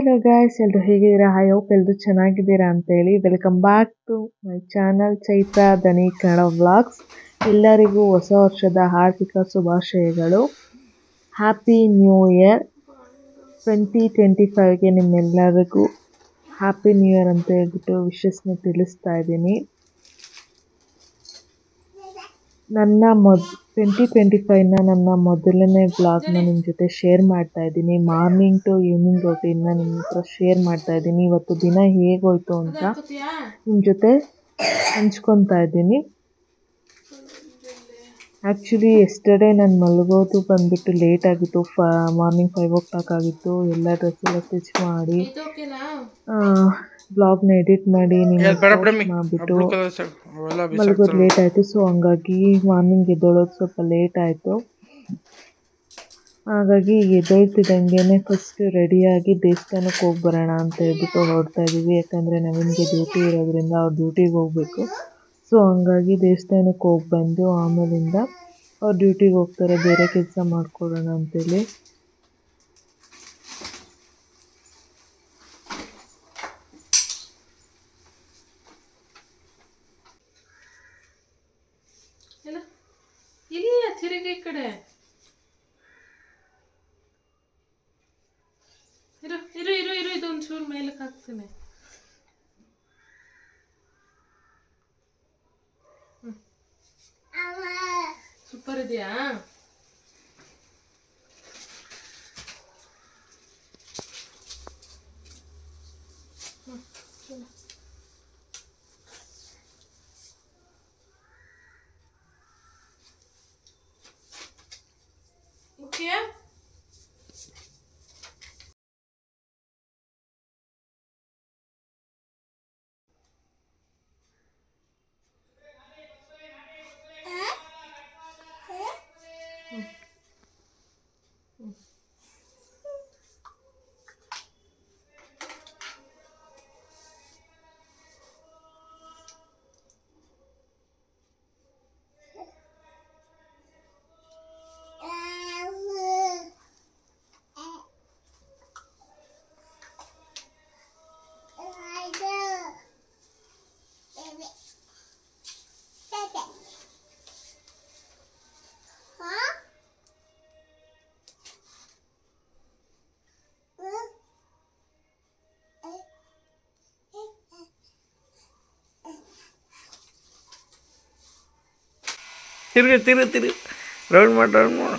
Hello guys ಎಲ್ಲರೂ ಹೇಗಿದ್ದೀರಾ? Hi hope ಎಲ್ಲರೂ ಚೆನ್ನಾಗಿದ್ದೀರಾ ಅಂತೇಳಿ welcome back to my channel Chaitra Dhani Kannada vlogs ಎಲ್ಲರಿಗೂ ಹೊಸ ವರ್ಷದ ಆರ್ಥಿಕ ಶುಭಾಶಯಗಳು. Happy new year twenty twenty ಫೈವ್ಗೆ ನಿಮ್ಮೆಲ್ಲರಿಗೂ. ಹ್ಯಾಪಿ ನ್ಯೂ ಇಯರ್ ಅಂತ ಹೇಳ್ಬಿಟ್ಟು ವಿಶಸ್ನ ತಿಳಿಸ್ತಾ ಇದ್ದೀನಿ. ನನ್ನ ಮೊದ್ ಟ್ವೆಂಟಿ ಟ್ವೆಂಟಿ ಫೈವ್ನ ನನ್ನ ಮೊದಲನೇ ವ್ಲಾಗ್ನ ನಿಮ್ಮ ಜೊತೆ ಶೇರ್ ಮಾಡ್ತಾ ಇದ್ದೀನಿ. ಮಾರ್ನಿಂಗ್ ಟು ಈವ್ನಿಂಗ್ ರೊಟೀನ್ನ ನಿಮ್ಮ ಹತ್ರ ಶೇರ್ ಮಾಡ್ತಾ ಇದ್ದೀನಿ. ಇವತ್ತು ದಿನ ಹೇಗೋಯ್ತು ಅಂತ ನಿಮ್ಮ ಜೊತೆ ಹಂಚ್ಕೊತಾ ಇದ್ದೀನಿ. ಆ್ಯಕ್ಚುಲಿ ಎಸ್ಟರ್ಡೇ ನಾನು ಮಲಗೋದು ಬಂದುಬಿಟ್ಟು ಲೇಟ್ ಆಗಿತ್ತು. ಫ ಮಾರ್ನಿಂಗ್ ಫೈವ್ ಓ ಕ್ಲಾಕ್ ಆಗಿತ್ತು. ಎಲ್ಲ ಡ್ರೆಸ್ಸೆಲ್ಲ ಸ್ಟಿಚ್ ಮಾಡಿ ಬ್ಲಾಗ್ನ ಎಡಿಟ್ ಮಾಡಿ ಮಾಡಿಬಿಟ್ಟು ಮಲಗೋದು ಲೇಟ್ ಆಯಿತು ಸೊ ಹಂಗಾಗಿ ಮಾರ್ನಿಂಗ್ ಎದ್ದೇಳೋದು ಸ್ವಲ್ಪ ಲೇಟ್ ಆಯಿತು. ಹಾಗಾಗಿ ಎದ್ದೇಳ್ತಿದ್ದಂಗೆ ಫಸ್ಟ್ ರೆಡಿಯಾಗಿ ದೇವಸ್ಥಾನಕ್ಕೆ ಹೋಗಿ ಬರೋಣ ಅಂತ ಹೇಳ್ಬಿಟ್ಟು ಹೊರಡ್ತಾ ಇದ್ದೀವಿ ಯಾಕಂದರೆ ನವೀನ್ಗೆ ಡ್ಯೂಟಿ ಇರೋದ್ರಿಂದ ಅವ್ರ ಡ್ಯೂಟಿಗೆ ಹೋಗಬೇಕು. ಸೊ ಹಂಗಾಗಿ ದೇವಸ್ಥಾನಕ್ಕೆ ಹೋಗಿ ಬಂದು ಆಮೇಲಿಂದ ಅವ್ರು ಡ್ಯೂಟಿಗೆ ಹೋಗ್ತಾರೆ ಬೇರೆ ಕೆಲಸ ಮಾಡ್ಕೊಡೋಣ ಅಂತೇಳಿ. ಸೂಪರ್ ತಿರುಗಿ ತಿರುಗಿ ತಿರುಗಿ. ರೌಂಡ್ ಮಾಡಿ ರೌಂಡ್ ಮಾಡು.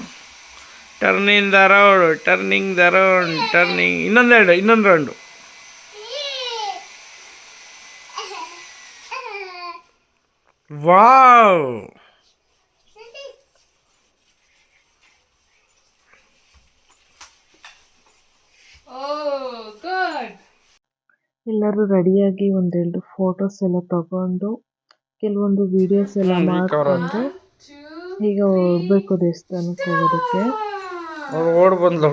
Turning the round turning the round turning ಇನ್ನೊಂದು ಎರಡು ಇನ್ನೊಂದು ರೌಂಡು ವಾವ್ ಓ ಗುಡ್ ಎಲ್ಲರೂ ರೆಡಿಯಾಗಿ ಒಂದೆರಡು ಫೋಟೋಸ್ ಎಲ್ಲ ತಗೊಂಡು ಕೆಲವೊಂದು ವಿಡಿಯೋಸ್ ಎಲ್ಲ ಮಾಡಿಕೊಂಡು ಈಗ ಹೋಗ್ಬೇಕು ದೇವಸ್ಥಾನಕ್ಕೆ ಹೋಗೋದಕ್ಕೆ. ಅವ್ರು ಓಡ್ ಬಂದ್ಲು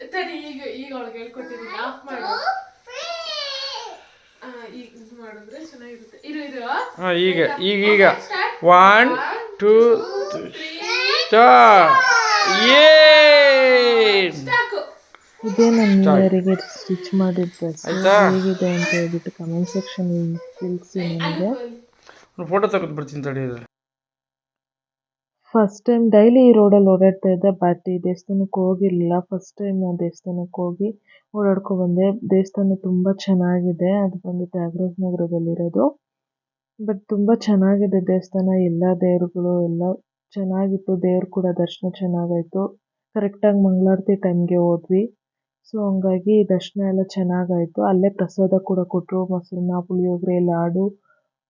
ತಡಿ ಈಗ ಈಗ ಅವಳಿಗೆ ಹೇಳ್ಕೊಟ್ಟಿದ್ದೀನಿ. ಆಫ್ ಮಾಡು. ಆ, ಈಗ ಇದು ಮಾಡಿದ್ರೆ ಚೆನ್ನಾಗಿರುತ್ತೆ. ಇರು ಇರು. ಹಾಂ ಈಗ ಈಗ ಈಗ. ಒನ್ ಟೂ ಇದೇ ಸ್ಟಿಚ್ ಮಾಡಿದ್ದೆ? ಹೇಗಿದೆ ಅಂತ ಹೇಳ್ಬಿಟ್ಟು ಕಮೆಂಟ್ ಸೆಕ್ಷನ್ ತಿಳಿಸಿ ನನಗೆ ಫೋಟೋ ತೆಗೆದು ಬರ್ತೀನಿ ತಡಿ ಇದು. ಫಸ್ಟ್ ಟೈಮ್ ಡೈಲಿ ಈ ರೋಡಲ್ಲಿ ಓಡಾಡ್ತಾ ಇದ್ದೆ ಬಟ್ ಈ ದೇವಸ್ಥಾನಕ್ಕೆ ಹೋಗಿರಲಿಲ್ಲ. ಫಸ್ಟ್ ಟೈಮ್ ನಾನು ದೇವಸ್ಥಾನಕ್ಕೆ ಹೋಗಿ ಓಡಾಡ್ಕೊ ಬಂದೆ. ದೇವಸ್ಥಾನ ತುಂಬ ಚೆನ್ನಾಗಿದೆ. ಅದು ಬಂದು ತ್ಯಾಗರಾಜ ನಗರದಲ್ಲಿರೋದು. ಬಟ್ ತುಂಬ ಚೆನ್ನಾಗಿದೆ ದೇವಸ್ಥಾನ. ಎಲ್ಲ ದೇವರುಗಳು ಎಲ್ಲ ಚೆನ್ನಾಗಿತ್ತು. ದೇವ್ರು ಕೂಡ ದರ್ಶನ ಚೆನ್ನಾಗಾಯಿತು. ಕರೆಕ್ಟಾಗಿ ಮಂಗಳಾರತಿ ಟೈಮ್ಗೆ ಹೋದ್ವಿ. ಸೊ ಹಂಗಾಗಿ ದರ್ಶನ ಎಲ್ಲ ಚೆನ್ನಾಗಾಯಿತು. ಅಲ್ಲೇ ಪ್ರಸಾದ ಕೂಡ ಕೊಟ್ಟರು ಮೊಸರನ್ನ, ಪುಳಿಯೋಗರೆ, ಲಾಡು.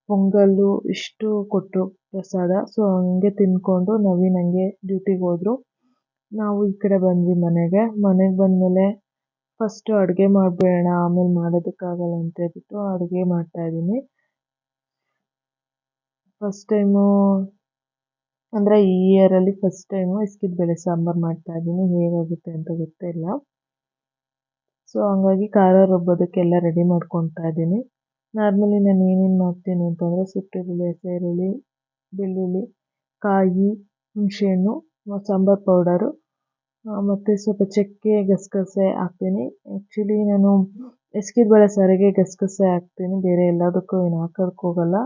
ಪೊಂಗಲ್ಲು ಇಷ್ಟು ಕೊಟ್ಟರು ಪ್ರಸಾದ. ಸೊ ಹಂಗೆ ತಿಂದ್ಕೊಂಡು ನವೀನ್ ಹಂಗೆ ಡ್ಯೂಟಿಗೆ ಹೋದರು. ನಾವು ಈ ಕಡೆ ಬಂದ್ವಿ ಮನೆಗೆ. ಮನೆಗೆ ಬಂದಮೇಲೆ ಫಸ್ಟು ಅಡುಗೆ ಮಾಡಬೇಡ ಆಮೇಲೆ ಮಾಡೋದಕ್ಕಾಗಲ್ಲ ಅಂತ ಹೇಳ್ಬಿಟ್ಟು ಅಡುಗೆ ಮಾಡ್ತಾಯಿದ್ದೀನಿ ಫಸ್ಟ್ ಟೈಮು ಅಂದರೆ ಈ ಇಯರಲ್ಲಿ ಫಸ್ಟ್ ಟೈಮು ಇಸ್ಕಿದ ಬೇಳೆ ಸಾಂಬಾರು ಮಾಡ್ತಾಯಿದ್ದೀನಿ ಹೇಗಾಗುತ್ತೆ ಅಂತ ಗೊತ್ತಿಲ್ಲ. ಸೊ ಹಂಗಾಗಿ ಖಾರ ರುಬ್ಬೋದಕ್ಕೆಲ್ಲ ರೆಡಿ ಮಾಡ್ಕೊತಾ ಇದ್ದೀನಿ. ನಾರ್ಮಲಿ ನಾನು ಏನೇನು ಮಾಡ್ತೀನಿ ಅಂತಂದರೆ ಸುಟ್ಟಿರುಳ್ಳಿ ಹಸಿರುಳ್ಳಿ ಬೆಳ್ಳುಳ್ಳಿ, ಕಾಯಿ, ಹುಣಸೆಹಣ್ಣು, ಸಾಂಬಾರು ಪೌಡರು ಮತ್ತು ಸ್ವಲ್ಪ ಚಕ್ಕೆ, ಗಸಗಸೆ ಹಾಕ್ತೀನಿ. ಆ್ಯಕ್ಚುಲಿ ನಾನು ಬೇಳೆ ಸಾರಿಗೆ ಗಸಗಸೆ ಹಾಕ್ತೀನಿ, ಬೇರೆ ಎಲ್ಲದಕ್ಕೂ ಏನು ಹಾಕೋಕ್ಕೆ ಹೋಗಲ್ಲ.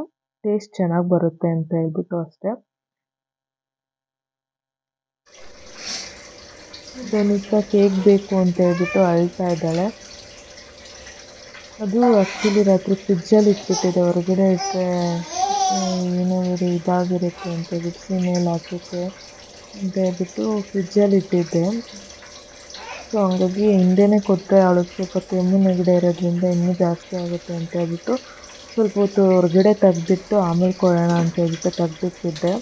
ಟೇಸ್ಟ್ ಚೆನ್ನಾಗಿ ಬರುತ್ತೆ ಅಂತ ಹೇಳ್ಬಿಟ್ಟು ಅಷ್ಟೇ. ಧನಿಕ ಕೇಕ್ ಬೇಕು ಅಂತ ಹೇಳ್ಬಿಟ್ಟು ಅಳ್ತಾ ಇದ್ದಾಳೆ. ಅದು ಆ್ಯಕ್ಚುಲಿ ರಾತ್ರಿ ಫ್ರಿಜ್ಜಲ್ಲಿ ಇಟ್ಬಿಟ್ಟಿದೆ ಹೊರಗಡೆ ಇಟ್ಟರೆ ಏನಾದರೂ ಇದಾಗಿರುತ್ತೆ ಅಂತ ಹೇಳ್ಬಿಟ್ಟು ಮೇಲೆ ಹಾಕೋಕ್ಕೆ ಅಂತ ಹೇಳ್ಬಿಟ್ಟು ಫ್ರಿಜ್ಜಲ್ಲಿ ಇಟ್ಟಿದ್ದೆ. ಸೊ ಹಂಗಾಗಿ ಹಿಂದೆನೇ ಕೊಟ್ಟರೆ ಅವಳಿಗೆ ಸ್ವಲ್ಪ ಕೆಮ್ಮು ನೆಗಡಿ ಇರೋದ್ರಿಂದ ಇನ್ನೂ ಜಾಸ್ತಿ ಆಗುತ್ತೆ ಅಂತ ಹೇಳ್ಬಿಟ್ಟು ಸ್ವಲ್ಪ ಹೊತ್ತು ಹೊರಗಡೆ ತೆಗೆದಿಟ್ಟು ಆಮೇಲೆ ಕೊಡೋಣ ಅಂತ ಹೇಳ್ಬಿಟ್ಟು ತೆಗ್ದಿಟ್ಟಿದ್ದೆ.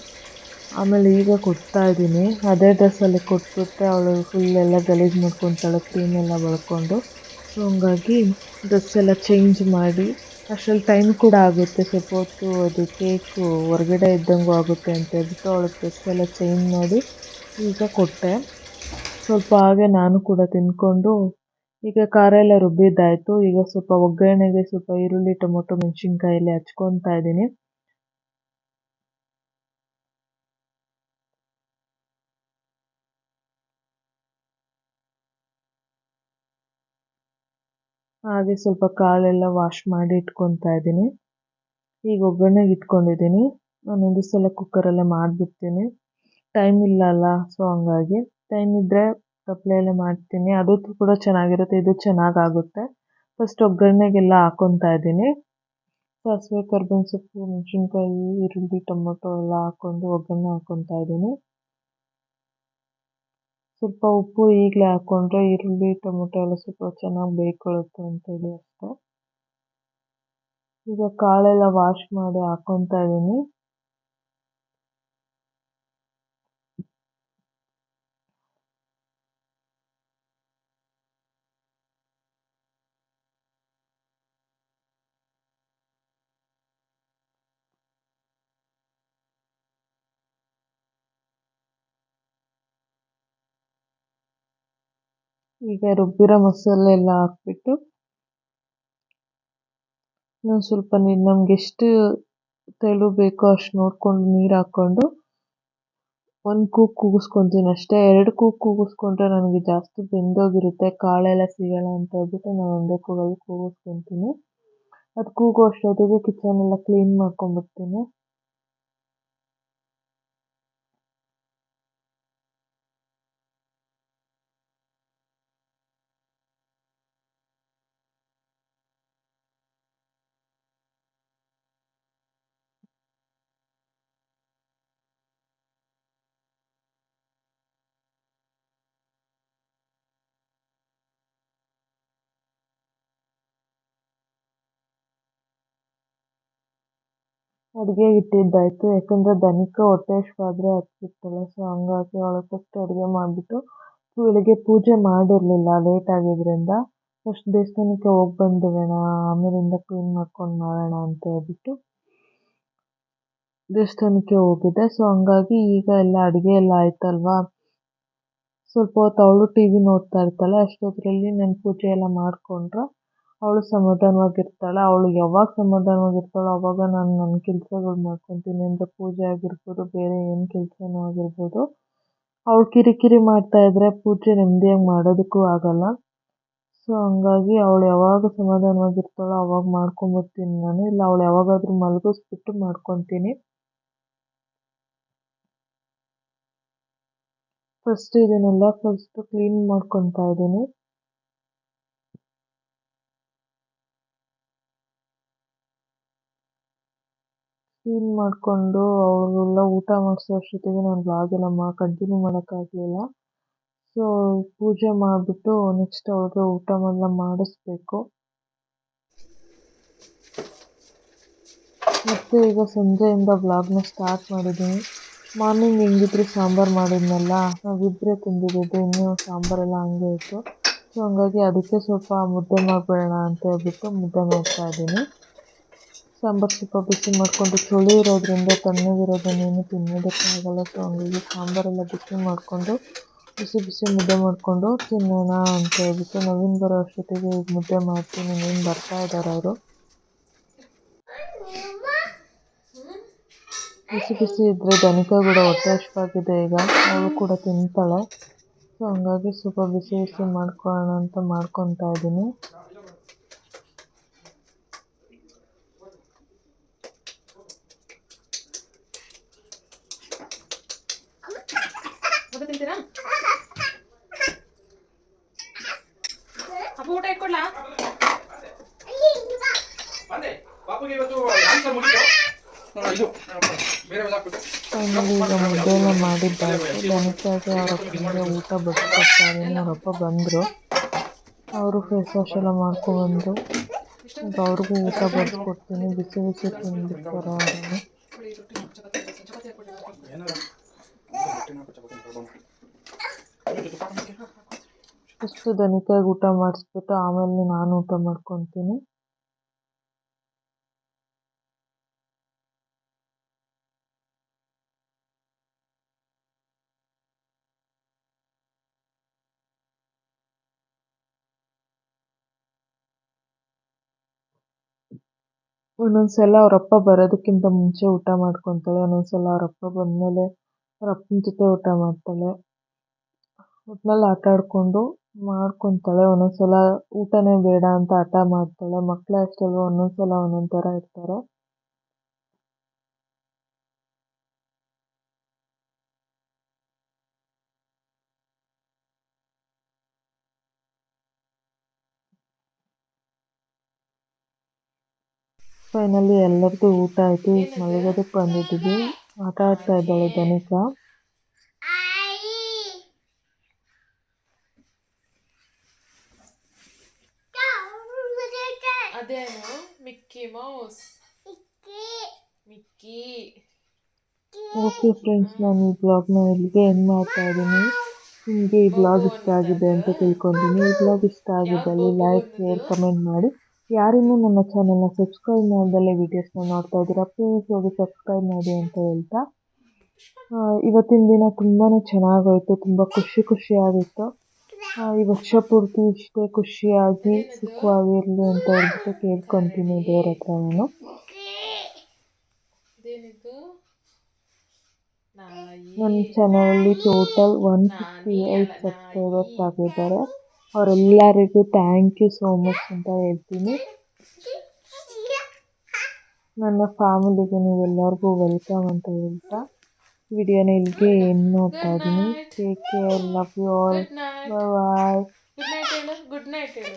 ಆಮೇಲೆ ಈಗ ಕೊಡ್ತಾ ಇದ್ದೀನಿ. ಅದೇ ಡ್ರೆಸ್ಸಲ್ಲಿ ಕೊಟ್ಬಿಟ್ರೆ ಅವಳು ಫುಲ್ ಎಲ್ಲ ಗಲೀಜು ಮಾಡ್ಕೊತಾಳೆ ಕ್ರೀಮೆಲ್ಲ ಬಳ್ಕೊಂಡು. ಸೊ ಹಂಗಾಗಿ ಡ್ರೆಸ್ ಎಲ್ಲ ಚೇಂಜ್ ಮಾಡಿ ಅಷ್ಟ್ರಲ್ಲಿ ಟೈಮ್ ಕೂಡ ಆಗುತ್ತೆ ಸ್ವಲ್ಪ ಅದು ಕೇಕು ಹೊರಗಡೆ ಇದ್ದಂಗೂ ಆಗುತ್ತೆ ಅಂತ ಹೇಳ್ಬಿಟ್ಟು ಅವಳು ಡ್ರೆಸ್ ಎಲ್ಲ ಚೇಂಜ್ ಮಾಡಿ ಈಗ ಕೊಟ್ಟೆ. ಸ್ವಲ್ಪ ಹಾಗೆ ನಾನು ಕೂಡ ತಿಂದ್ಕೊಂಡು ಈಗ ಖಾರ ಎಲ್ಲ ರುಬ್ಬಿದ್ದಾಯಿತು. ಈಗ ಸ್ವಲ್ಪ ಒಗ್ಗರಣೆಗೆ ಸ್ವಲ್ಪ ಈರುಳ್ಳಿ, ಟೊಮೊಟೊ ಮೆಣಸಿನ್ಕಾಯಲ್ಲಿ ಹಚ್ಕೊತಾ ಇದ್ದೀನಿ. ಹಾಗೆ ಸ್ವಲ್ಪ ಕಾಳೆಲ್ಲ ವಾಶ್ ಮಾಡಿ ಇಟ್ಕೊತಾ ಇದ್ದೀನಿ. ಈಗ ಒಗ್ಗರಣೆಗೆ ಇಟ್ಕೊಂಡಿದ್ದೀನಿ. ಒಂದೊಂದು ಸಲ ಕುಕ್ಕರಲ್ಲೇ ಮಾಡಿಬಿಡ್ತೀನಿ. ಟೈಮ್ ಇಲ್ಲ ಅಲ್ಲ ಸೊ ಹಂಗಾಗಿ. ಟೈಮ್ ಇದ್ದರೆ ತಪ್ಪಲೆಯಲ್ಲೇ ಮಾಡ್ತೀನಿ. ಅದು ಕೂಡ ಚೆನ್ನಾಗಿರುತ್ತೆ, ಇದು ಚೆನ್ನಾಗಾಗುತ್ತೆ. ಫಸ್ಟ್ ಒಗ್ಗರಣೆಗೆಲ್ಲ ಹಾಕೊತಾ ಇದ್ದೀನಿ. ಸಾಸಿವೆ, ಕರ್ಬೇವಿನ ಸೊಪ್ಪು, ಮೆಣಸಿನ್ಕಾಯಿ, ಈರುಳ್ಳಿ, ಟೊಮೊಟೊ ಎಲ್ಲ ಹಾಕ್ಕೊಂಡು ಒಗ್ಗರಣೆ ಹಾಕೊತಾ ಇದ್ದೀನಿ. ಸ್ವಲ್ಪ ಉಪ್ಪು ಈಗಲೇ ಹಾಕ್ಕೊಂಡ್ರೆ ಈರುಳ್ಳಿ, ಟೊಮೊಟೊ ಎಲ್ಲ ಸ್ವಲ್ಪ ಚೆನ್ನಾಗಿ ಬೇಯ್ಕೊಳ್ಳುತ್ತೆ ಅಂತೇಳಿ ಅಷ್ಟೇ. ಈಗ ಕಾಳೆಲ್ಲ ವಾಶ್ ಮಾಡಿ ಹಾಕ್ಕೊತಾ ಇದ್ದೀನಿ. ಈಗ ರುಬ್ಬಿರೋ ಮಸಾಲೆ ಎಲ್ಲ ಹಾಕ್ಬಿಟ್ಟು ಇನ್ನೊಂದು ಸ್ವಲ್ಪ ನೀರು, ನಮ್ಗೆ ಎಷ್ಟು ತೆಳು ಬೇಕೋ ಅಷ್ಟು ನೋಡಿಕೊಂಡು ನೀರು ಹಾಕ್ಕೊಂಡು ಒಂದು ಕೂಗು ಕೂಗಿಸ್ಕೊತೀನಿ. ಅಷ್ಟೇ, ಎರಡು ಕೂಗು ಕೂಗಿಸ್ಕೊಂಡ್ರೆ ನನಗೆ ಜಾಸ್ತಿ ಬೆಂದೋಗಿರುತ್ತೆ, ಕಾಳೆಲ್ಲ ಸಿಗಲ್ಲ ಅಂತ ಹೇಳ್ಬಿಟ್ಟು ನಾನು ಒಂದೇ ಕೂಗಲ್ಲಿ ಕೂಗಿಸ್ಕೊತೀನಿ. ಅದು ಕೂಗೋ ಅಷ್ಟೊತ್ತಿಗೆ ಕಿಚನ್ ಎಲ್ಲ ಕ್ಲೀನ್ ಮಾಡ್ಕೊಂಬಿಡ್ತೀನಿ ಅಡುಗೆ ಇಟ್ಟಿದ್ದಾಯಿತು. ಯಾಕಂದರೆ ದನಕ್ಕೆ ಹೊಟ್ಟೆ ಹಶ್ವಾದ್ರೆ ಹತ್ತಿತ್ತಲ್ಲ ಸೊ ಹಂಗಾಗಿ ಅವಳು ಫಸ್ಟ್ ಅಡುಗೆ ಮಾಡಿಬಿಟ್ಟು ಬೆಳಿಗ್ಗೆ ಪೂಜೆ ಮಾಡಿರಲಿಲ್ಲ ಲೇಟ್ ಆಗಿದ್ದರಿಂದ ಫಸ್ಟ್ ದೇವಸ್ಥಾನಕ್ಕೆ ಹೋಗಿ ಬಂದುಬಿಡೋಣ ಆಮೇಲಿಂದ ಕ್ಲೀನ್ ಮಾಡ್ಕೊಂಡು ಮಾಡೋಣ ಅಂತ ಹೇಳ್ಬಿಟ್ಟು ದೇವಸ್ಥಾನಕ್ಕೆ ಹೋಗಿದ್ದೆ. ಸೊ ಹಂಗಾಗಿ ಈಗ ಎಲ್ಲ ಅಡುಗೆ ಎಲ್ಲ ಆಯ್ತಲ್ವಾ? ಸ್ವಲ್ಪ ಹೊತ್ತು ಅವಳು ಟಿ ವಿ ನೋಡ್ತಾ ಇರ್ತಾಳೆ, ಅಷ್ಟೊತ್ತರಲ್ಲಿ ನಾನು ಪೂಜೆ ಎಲ್ಲ ಮಾಡಿಕೊಂಡ್ರೆ. ಅವಳು ಸಮಾಧಾನವಾಗಿರ್ತಾಳೆ, ಅವಳು ಯಾವಾಗ ಸಮಾಧಾನವಾಗಿರ್ತಾಳೋ ಅವಾಗ ನಾನು ನನ್ನ ಕೆಲಸಗಳು ಮಾಡ್ಕೊತೀನಿ ಅಂದರೆ ಪೂಜೆ ಆಗಿರ್ಬೋದು, ಬೇರೆ ಏನು ಕೆಲಸನೂ ಆಗಿರ್ಬೋದು. ಅವಳು ಕಿರಿಕಿರಿ ಮಾಡ್ತಾ ಇದ್ದರೆ ಪೂಜೆ ನೆಮ್ಮದಿಯಾಗಿ ಮಾಡೋದಕ್ಕೂ ಆಗಲ್ಲ. ಸೊ ಹಂಗಾಗಿ ಅವಳು ಯಾವಾಗ ಸಮಾಧಾನವಾಗಿರ್ತಾಳೋ ಅವಾಗ ಮಾಡ್ಕೊಂಬರ್ತೀನಿ ನಾನು. ಇಲ್ಲ, ಅವಳು ಯಾವಾಗಾದರೂ ಮಲಗಿಸ್ಬಿಟ್ಟು ಮಾಡ್ಕೊತೀನಿ. ಫಸ್ಟ್ ಇದನ್ನೆಲ್ಲ ಫಸ್ಟು ಕ್ಲೀನ್ ಮಾಡ್ಕೊತಾ ಇದ್ದೀನಿ. ಕ್ಲೀನ್ ಮಾಡಿಕೊಂಡು ಅವರೆಲ್ಲ ಊಟ ಮಾಡಿಸೋ ಅಷ್ಟೊತ್ತಿಗೆ ನಾನು ಬ್ಲಾಗೆಲ್ಲ ಮಾ ಕಂಟಿನ್ಯೂ ಮಾಡೋಕ್ಕಾಗಲಿಲ್ಲ. ಸೊ ಪೂಜೆ ಮಾಡಿಬಿಟ್ಟು ನೆಕ್ಸ್ಟ್ ಅವ್ರಿಗೆ ಊಟ ಎಲ್ಲ ಮಾಡಿಸ್ಬೇಕು. ಮತ್ತು ಈಗ ಸಂಜೆಯಿಂದ ಬ್ಲಾಗ್ನ ಸ್ಟಾರ್ಟ್ ಮಾಡಿದ್ದೀನಿ. ಮಾರ್ನಿಂಗ್ ಹೆಂಗಿದ್ರು ಸಾಂಬಾರು ಮಾಡಿದ್ನಲ್ಲ ನಾವಿಬ್ಬರೇ ತಿಂದಿದ್ದು ಇನ್ನೂ ಸಾಂಬಾರೆಲ್ಲ ಹಂಗೆ ಇತ್ತು. ಸೊ ಹಾಗಾಗಿ ಅದಕ್ಕೆ ಸ್ವಲ್ಪ ಮುದ್ದೆ ಮಾಡಿಬಿಡೋಣ ಅಂತ ಹೇಳ್ಬಿಟ್ಟು ಮುದ್ದೆ ಮಾಡ್ತಾ ಮಾಡ್ತಾಯಿದ್ದೀನಿ ಸಾಂಬಾರು ಸ್ವಲ್ಪ ಬಿಸಿ ಮಾಡಿಕೊಂಡು ಚಳಿ ಇರೋದ್ರಿಂದ ತಣ್ಣಗಿರೋದನ್ನೇನು ತಿನ್ನೋದಕ್ಕಾಗಲ್ಲ. ಸೊ ಹಂಗಾಗಿ ಸಾಂಬಾರೆಲ್ಲ ಬಿಸಿ ಮಾಡಿಕೊಂಡು, ಬಿಸಿ ಬಿಸಿ ಮುದ್ದೆ ಮಾಡಿಕೊಂಡು ತಿನ್ನೋಣ ಅಂತ ಹೇಳ್ಬಿಟ್ಟು ನವೀನ್ ಬರೋ ಅಷ್ಟೊತ್ತಿಗೆ ಈಗ ಮುದ್ದೆ ಮಾಡ್ತೀನಿ. ನೀನು ಬರ್ತಾ ಇದ್ದಾರೆ ಅವರು? ಬಿಸಿ ಬಿಸಿ ಇದ್ದರೆ ದನಿಕ ಕೂಡ ಹೊಟ್ಟೆ ಈಗ. ಅವಳು ಕೂಡ ತಿಂತಾಳೆ. ಸೊ ಹಂಗಾಗಿ ಸ್ವಲ್ಪ ಬಿಸಿ ಬಿಸಿ ಮಾಡ್ಕೊಳ್ಳೋಣ ಅಂತ ಮಾಡ್ಕೊತಾ ಇದ್ದೀನಿ. ಮುದ್ದೆ ತಿಂತೀರಾ? ಅಪ್ಪ ಊಟ ಇಟ್ಕೊಡ್ಲಾ? ಪಾಪುಗೆ ಇವತ್ತು ಆನ್ಸರ್ ಮುಗಿತು. ಇದು ಬೇರೆ ಹಾಕ್ಬಿಟ್ಟು. ಫೈನಲಿ ಈಗ ಮುದ್ದೆನ ಮಾಡಿದ್ದಾಯ್ತು ದನಿಕಾಗೆ ಅವ್ರ ಅಪ್ಪನಿಗೆ ಊಟ ಬಡಿಸ್ಕೊಡ್ತಾ ಇದ್ದೀನಿ ಅವರಪ್ಪ ಬಂದರು. ಅವರು ಫೇಸ್ ವಾಶ್ ಎಲ್ಲ ಮಾಡ್ಕೊಬಂದು ಈಗ ಅವ್ರಿಗೂ ಊಟ ಬಡಿಸ್ಕೊಡ್ತೀನಿ. ಬಿಸಿ ಬಿಸಿ ತಿಂದಿರ್ತಾರೆ ಅವರನ್ನು. ಫಸ್ಟು ದನಿಕಾಗಿ ಊಟ ಮಾಡಿಸ್ಬಿಟ್ಟು ಆಮೇಲೆ ನಾನು ಊಟ ಮಾಡ್ಕೊತೀನಿ. ಒಂದೊಂದ್ಸಲ ಅವರಪ್ಪ ಬರೋದಕ್ಕಿಂತ ಮುಂಚೆ ಊಟ ಮಾಡ್ಕೊತಾಳೆ ಒಂದೊಂದ್ಸಲ ಅವರಪ್ಪ ಬಂದಮೇಲೆ ಅವರಪ್ಪನ ಜೊತೆ ಊಟ ಮಾಡ್ತಾಳೆ. ಒಟ್ನಲ್ಲಿ ಆಟ ಆಡಿಕೊಂಡು ಮಾಡ್ಕೊತಾಳೆ, ಒಂದೊಂದ್ಸಲ ಊಟನೇ ಬೇಡ ಅಂತ ಹಠ ಮಾಡ್ತಾಳೆ ಮಕ್ಕಳೇ ಒಂದೊಂದ್ ಒಂದೊಂದ್ಸಲ ಒಂದೊಂದ್ ಥರ ಇರ್ತಾರೆ. ಫೈನಲಿ ಎಲ್ಲರದ್ದು ಊಟ ಆಯಿತು, ಮಲಗೋದಕ್ಕೆ ಬಂದಿದ್ದೀವಿ. ಆಟ ಆಡ್ತಾ ಇದ್ದಾಳೆ Dhanika Mickey Mouse Mickey okay friends ನಾನು ಈ ಬ್ಲಾಗ್ನ ಇಲ್ಲಿಗೆ ಎಂಡ್ ಮಾಡ್ತಾ ಇದ್ದೀನಿ ನಿಮಗೆ ಈ ಬ್ಲಾಗ್ ಇಷ್ಟ ಆಗಿದೆ ಅಂತ ತಿಳ್ಕೊಂತೀನಿ ಈ ಬ್ಲಾಗ್ ಇಷ್ಟ ಆಗಿದ್ದಲ್ಲಿ ಲೈಕ್ ಶೇರ್ ಕಮೆಂಟ್ ಮಾಡಿ. ಯಾರಿನ್ನೂ ನನ್ನ ಚಾನಲ್ನ ಸಬ್ಸ್ಕ್ರೈಬ್ ಮಾಡ್ದಲ್ಲೇ ವೀಡಿಯೋಸ್ನ ನೋಡ್ತಾ ಇದ್ದೀರಾ ಪ್ಲೀಸ್ ಹೋಗಿ ಸಬ್ಸ್ಕ್ರೈಬ್ ಮಾಡಿ ಅಂತ ಹೇಳ್ತಾ. ಇವತ್ತಿನ ದಿನ ತುಂಬಾ ಚೆನ್ನಾಗೋಯ್ತು ತುಂಬ ಖುಷಿ ಖುಷಿಯಾಗಿತ್ತು. ಈ ವರ್ಷ ಪೂರ್ತಿ ಇಷ್ಟೇ ಖುಷಿಯಾಗಿ ಸುಖವಾಗಿರಲಿ ಅಂತ ಹೇಳ್ಬಿಟ್ಟು ಕೇಳ್ಕೊಂತೀನಿ ದೇವ್ರ ಹತ್ರ ನಾನು. ನನ್ನ ಚಾನಲಲ್ಲಿ total one fifty eight subscribers ಆಗಿದ್ದಾರೆ. ಅವರೆಲ್ಲರಿಗೂ ಥ್ಯಾಂಕ್ ಯು ಸೋ ಮಚ್ ಅಂತ ಹೇಳ್ತೀನಿ. ನನ್ನ ಫ್ಯಾಮಿಲಿಗೆ ನೀವೆಲ್ಲರಿಗೂ ವೆಲ್ಕಮ್ ಅಂತ ಹೇಳ್ತಾ. ವಿಡಿಯೋನ ಇಲ್ಲಿಗೆ ಏನು ನೋಡ್ತಾ ಇದ್ದೀನಿ take care love you all good night bye good night ಹೇಳು ಗುಡ್ ನೈಟ್ ಹೇಳು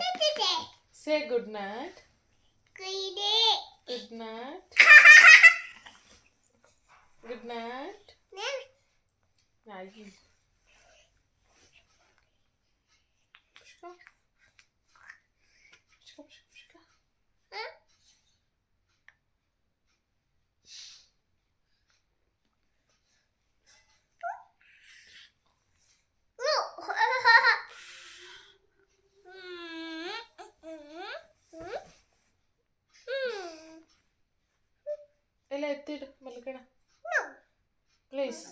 say good night good night good night ನಾಯಿ ಎತ್ತಿಡು ಮಲ್ಗಣ ಪ್ಲೀಸ್